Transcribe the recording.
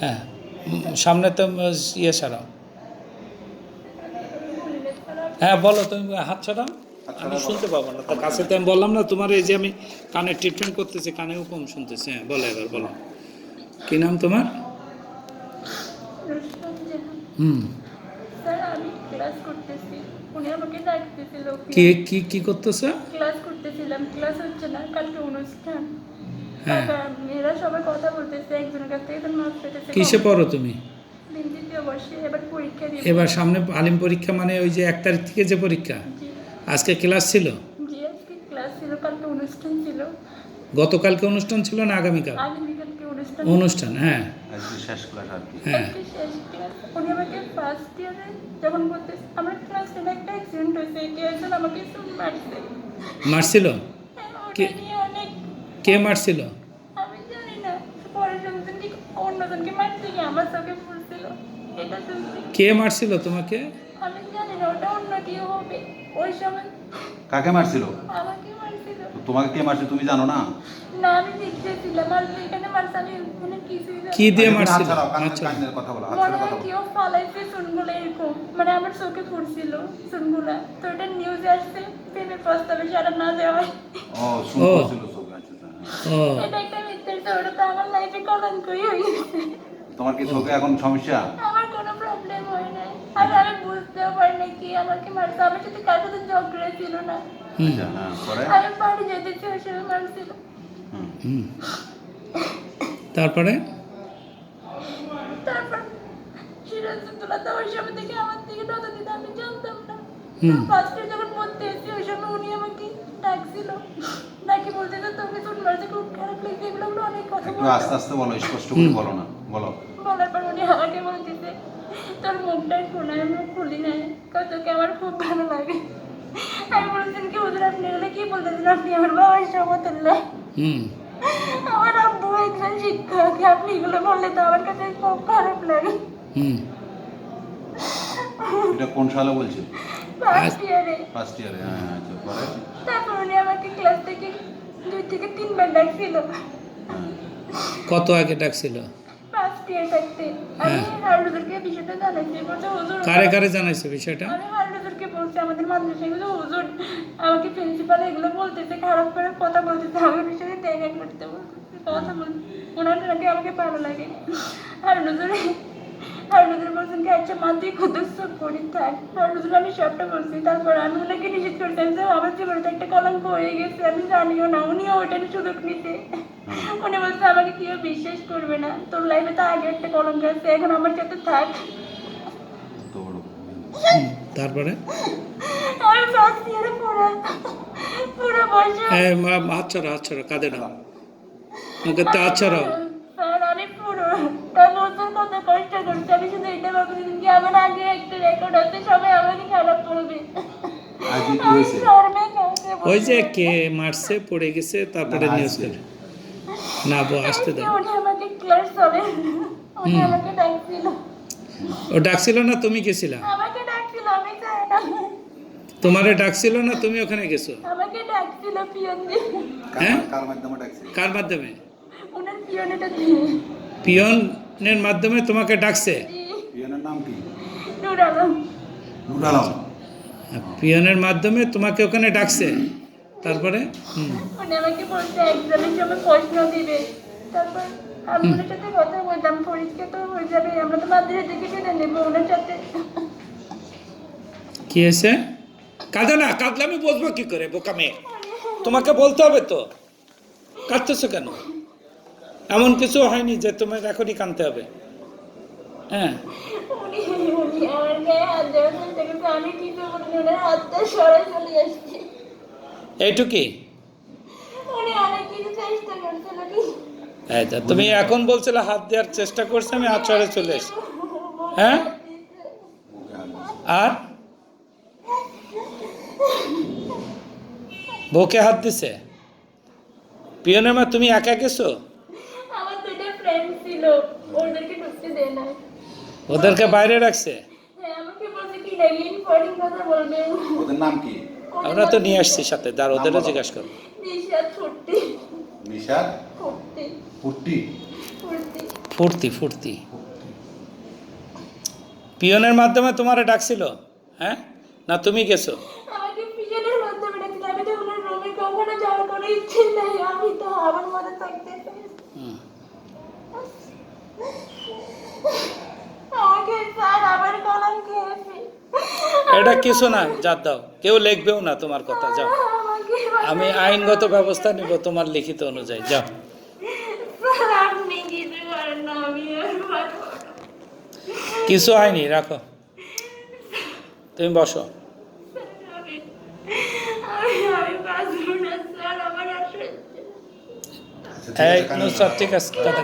হ্যাঁ সামনে তো ইয়ে ছাড়াও। হ্যাঁ বলো তুমি হাত ছাড়াও। আমি শুনতে পাবো না। তার কাছে তো আমি বললাম না তোমার এই যে আমি কানে ট্রিটমেন্ট করতেছি কানেও কম শুনতেছি। হ্যাঁ বলো এবার বলো। কি নাম তোমার? হুম। স্যার আমি ক্লাস করতেছি। উনি আমাকে ডাকতেছিল। কি কি কি করতেছো? ক্লাস করতেছিলাম। ক্লাস হচ্ছে না কালকে অনুষ্ঠান। মেয়েরা সবাই কথা বলতেছে একজনের কাছ থেকে পেতেছে কিসে পড়ো তুমি? এবার পরীক্ষা এবার সামনে আলিম পরীক্ষা মানে ওই যে এক তারিখ থেকে যে পরীক্ষা? আজকে ক্লাস ছিল? জি আজকে ক্লাস ছিল কালকে অনুষ্ঠান ছিল। গতকালকে অনুষ্ঠান ছিল না আগামীকাল? অনুষ্ঠান অনুষ্ঠান হ্যাঁ। আজকে শেষ ক্লাস আর কি। হ্যাঁ। আজকে শেষ ক্লাস উনি আমাকে ফার্স্ট ইয়ারে যখন বলতে আমার ক্লাস একটা অ্যাক্সিডেন্ট হয়েছে কে একজন আমাকে মারছে। মারছিল? হ্যাঁ, কে- মারছিল? আমি জানি না পরে শুনছেন অন্যজনকে মারতে গিয়ে আমার চোখে পড়ছিল? এটা শুনছি কে মারছিল তোমাকে? আমি জানি না ওটা অন্য কেউ হবে। ওই সময় কাকে মারছিল? আমাকে মারছিল। তোমাকে কে মারছে তুমি জানো না? না আমি দেখতেছিলাম আর এখানে মারছে আমি ওখানে কিছুই জানি কি দিয়ে আচ্ছা, মারছিল? আচ্ছা। কানের কথা বলো কথা কেউ ফালাইছে এরকম মানে আমার চোখে পড়ছিল তো এটা নিউজে আসছে প্রেমে প্রস্তাবে সারা না দেওয়ায় ও এটা একটা মিথ্যের ওটা তো আমার লাইফে কলঙ্কই হয়ে গেছে তোমার কি চোখে এখন সমস্যা? আমার কোনো প্রবলেম হয় নাই। আর আমি বুঝতেও পারি না কি আমাকে মারছে। আমার সাথে কার সাথে ঝগড়া ছিল না। আচ্ছা হ্যাঁ পরে? আমি বাড়ি যেতেছি ওই সময় মারছিল তারপরে? তারপর সিরাজুদ্দোল্লা তো ওই সময় থেকে আমার থেকে দিতে আমি জানতাম না। হুম। ফার্স্টে যখন পড়তে এসেছি ওই সময় উনি আমাকে ডাকছিল ডাকি বলতে যে তোকে খুব খারাপ লাগছে এগুলো অনেক কথা একটু আস্তে আস্তে বলো স্পষ্ট করে বলো না বলো। বলার পর উনি আমাকে বলতেছে তোর খুলি নাই তোকে আমার খুব ভালো লাগে। আমি বলছেন কি হুজুর আপনি এগুলো কি বলতেছেন? আপনি আমার বাবার আমার আব্বু একজন শিক্ষক আপনি এগুলো বললে তো আমার কাছে খুব খারাপ লাগে। হুম। এটা কোন সালে বলছে? ফার্স্ট ইয়ারে ফার্স্ট ইয়ারে হ্যাঁ হ্যাঁ, আচ্ছা পরে? তারপর উনি আমাকে ক্লাস থেকে দুই থেকে তিনবার ডাকছিল। হ্যাঁ কত আগে ডাকছিল? ফার্স্ট ইয়ার থাকতে আমি হারুদুরকে বিষয়টা জানাইছি বলছে হুজুর কারে কারে জানাইছে বিষয়টা? আমি হারুদুরকে বলছি আমাদের মাদ্রাসায় বলছে হুজুর আমাকে প্রিন্সিপাল এগুলো বলতেছে খারাপ করে কথা বলতেছে আমি সাথে দেখা করতে কথা বল। ওনার নাকি আমাকে ভালো লাগে হারুদুর হারুদুর বলছেন কি আচ্ছা মা তুই খুদস্ত করি থাক হারুদুর আমি সবটা বলছি তারপর আমি ওনাকে নিষেধ করতাম যে আমার জীবনে তো একটা কলঙ্ক হয়ে গেছে। আমি জানিও না উনিও ওইটার সুযোগ নিতে উনি বলছে আমাকে কেউ বিশ্বাস করবে না। তোর লাইফে তো আগে একটা কলঙ্ক আছে। এখন আমার সাথে থাক। তো তারপরে? আমি ফার্স্ট ইয়ারে পড়া পুরো বয়সে হাত ছাড়ো কাঁদে না। মুখে তো হাত আমার আগে একটা রেকর্ড আছে সবাই আমাকে খারাপ বলবে। ওই যে কে মারছে পড়ে গেছে তারপরে নিউজ। করে। না। বো আসতে দাও। ও ডাকছিল না তুমি গেছিলা? তোমারে ডাকছিল না তুমি ওখানে গেছো? আমাকে ডাকছিল পিয়ন হ্যাঁ? কার মাধ্যমে ডাকছে কার মাধ্যমে? ওনার পিয়ন এটা দিয়ে। পিয়নের মাধ্যমে তোমাকে ডাকছে? নাম কি? নূর আলম নুর আলম পিয়নের মাধ্যমে তোমাকে ওখানে ডাকছে। তারপরে? হুম। উনি আমাকে বলছে এক্সামের সময় প্রশ্ন দিবে। তারপর আমি সাথে কথা বললাম পরীক্ষা তো হয়ে যাবে আমরা তো মাদ্রাসা থেকে জেনে নেব ওনার সাথে। কি হয়েছে? কাঁদে না কাঁদলে আমি বলব কি করে বোকা মেয়ে? তোমাকে বলতে হবে তো। কাঁদতেছো কেন? এমন কিছু হয়নি যে তোমার এখনই কাঁদতে হবে। হ্যাঁ। সরে এই তুমি এখন বলছিলে হাত দেওয়ার চেষ্টা করছে, আমি হাত ছড়ে চলে এসেছি। হ্যাঁ? আর? বউকে হাত দিছে? পিয়নের মা, তুমি একা গেছো? আমার দুটো ফ্রেন্ড ছিল, ওদেরকে ঢুকতে দেয় না ওদেরকে বাইরে রাখছে? ওদের নাম কি? আমরা তো নিয়ে আসছি সাথে যার ওদেরও জিজ্ঞাসা করব ফুর্তি ফুর্তি। পিয়নের মাধ্যমে তোমারে ডাকছিল হ্যাঁ? না তুমি গেছো? এটা কিছু না যা দাও। কেউ লিখবেও না তোমার কথা যাও। আমি আইনগত ব্যবস্থা নিব তোমার লিখিত অনুযায়ী যাও। কিছু হয়নি রাখো। তুমি বসো। ঠিক আছে কথা